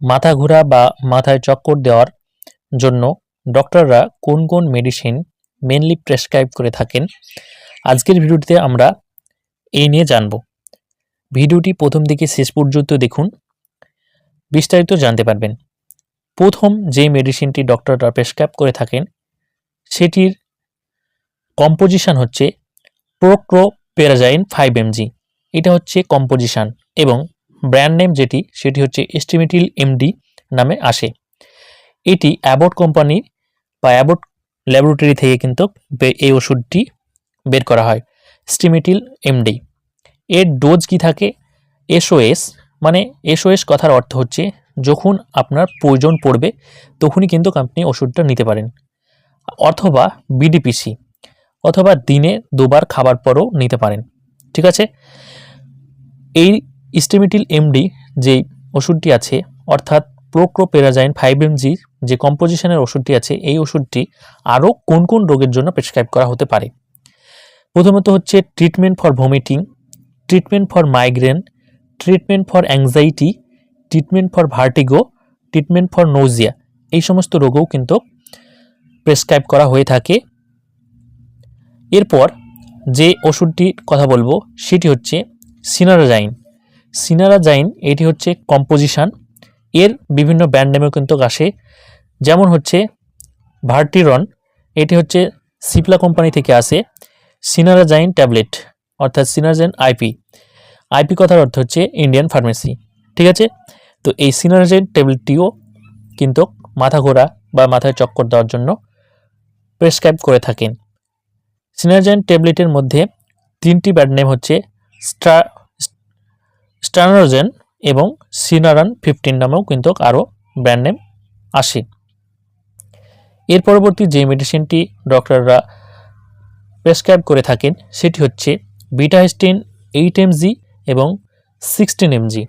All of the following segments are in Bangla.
মাথা ঘোরা বা মাথায় চক্কর দেওয়ার জন্য ডক্টররা কোন কোন মেডিসিন মেনলি প্রেসক্রাইব করে থাকেন? আজকের ভিডিওটিতে আমরা এই নিয়ে জানব। ভিডিওটি প্রথম থেকে শেষ পর্যন্ত দেখুন। বিস্তারিত জানতে পারবেন। প্রথম যে মেডিসিনটি ডক্টররা প্রেসক্রাইব করে থাকেন, সেটির কম্পোজিশন হচ্ছে প্রোক্রোপেরাজাইন ফাইভ এমজি এটা হচ্ছে কম্পোজিশন এবং ব্র্যান্ড নেম যেটি, সেটি হচ্ছে এস্টিমেটিল এমডি নামে আসে। এটি অ্যাবট কোম্পানি বা অ্যাবট ল্যাবরেটরি থেকে কিন্তু এই ওষুধটি বের করা হয় স্টিমেটিল এমডি এর ডোজ কি থাকে? এসওএস মানে এসওএস কথার অর্থ হচ্ছে, যখন আপনার প্রয়োজন পড়বে, তখনই কিন্তু আপনি ওষুধটা নিতে পারেন। অথবা বিডিপিসি অথবা দিনে দুবার খাবার পরও নিতে পারেন। ঠিক আছে? এই স্টেমিটিল এমডি যে ওষুধটি আছে, অর্থাৎ প্রোক্রোপেরাজাইন ফাইভ এমজি যে কম্পোজিশনের ওষুধটি আছে, এই ওষুধটি আরও কোন কোন রোগের জন্য প্রেসক্রাইব করা হতে পারে? প্রথমত হচ্ছে treatment for vomiting, treatment for migraine, treatment for anxiety, treatment for vertigo, treatment for nausea, এই সমস্ত রোগও কিন্তু প্রেসক্রাইব করা হয়ে থাকে। এরপর যে ওষুধটির কথা বলব, সেটি হচ্ছে সিনারাজাইন। সিনারাজাইন এটি হচ্ছে কম্পোজিশান। এর বিভিন্ন ব্র্যান্ড নেমেও কিন্তু আসে। যেমন হচ্ছে ভার্টিরন এটি হচ্ছে সিপলা কোম্পানি থেকে আসে সিনারাজাইন ট্যাবলেট, অর্থাৎ সিনারাজাইন আইপি আইপি কথার অর্থ হচ্ছে ইন্ডিয়ান ফার্মেসি, ঠিক আছে? তো এই সিনারাজাইন ট্যাবলেটটিও কিন্তু মাথা ঘোরা বা মাথায় চক্কর দেওয়ার জন্য প্রেসক্রাইব করে থাকেন। সিনারজাইন ট্যাবলেটের মধ্যে তিনটি ব্র্যান্ড নেম হচ্ছে স্ট্রা স্টানোজেন এবং সিনারান ফিফটিন নামেও কিন্তু আরও ব্র্যান্ড নেম আসে। এর পরবর্তী যে মেডিসিনটি ডক্টররা প্রেসক্রাইব করে থাকেন, সেটি হচ্ছে বিটাহিস্টিন এইট এমজি এবং সিক্সটিন এমজি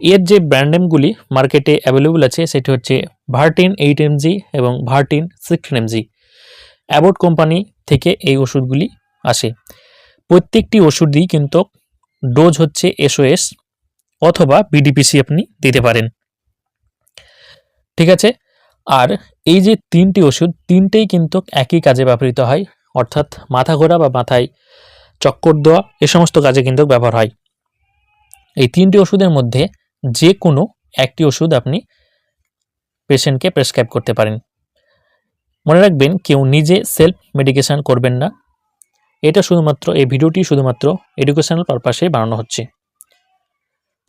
এর যে ব্র্যান্ড নেমগুলি মার্কেটে অ্যাভেলেবল আছে, সেটি হচ্ছে ভার্টিন এইট এমজি এবং Vertin sixteen mg Abbott company থেকে এই ওষুধগুলি আসে। প্রত্যেকটি ওষুধই কিন্তু ডোজ হচ্ছে এসওএস অথবা বিডিপিসি আপনি দিতে পারেন। ঠিক আছে? আর এই যে তিনটি ওষুধ, তিনটেই কিন্তু একই কাজে ব্যবহৃত হয়, অর্থাৎ মাথা ঘোরা বা মাথায় চক্কর দেওয়া, এ সমস্ত কাজে কিন্তু ব্যবহার হয়। এই তিনটি ওষুধের মধ্যে যে কোনো একটি ওষুধ আপনি পেশেন্টকে প্রেসক্রাইব করতে পারেন। মনে রাখবেন, কেউ নিজে সেলফ মেডিকেশন করবেন না। এটা শুধুমাত্র, এই ভিডিওটি শুধুমাত্র এডুকেশনাল পারপাসে বানানো হচ্ছে।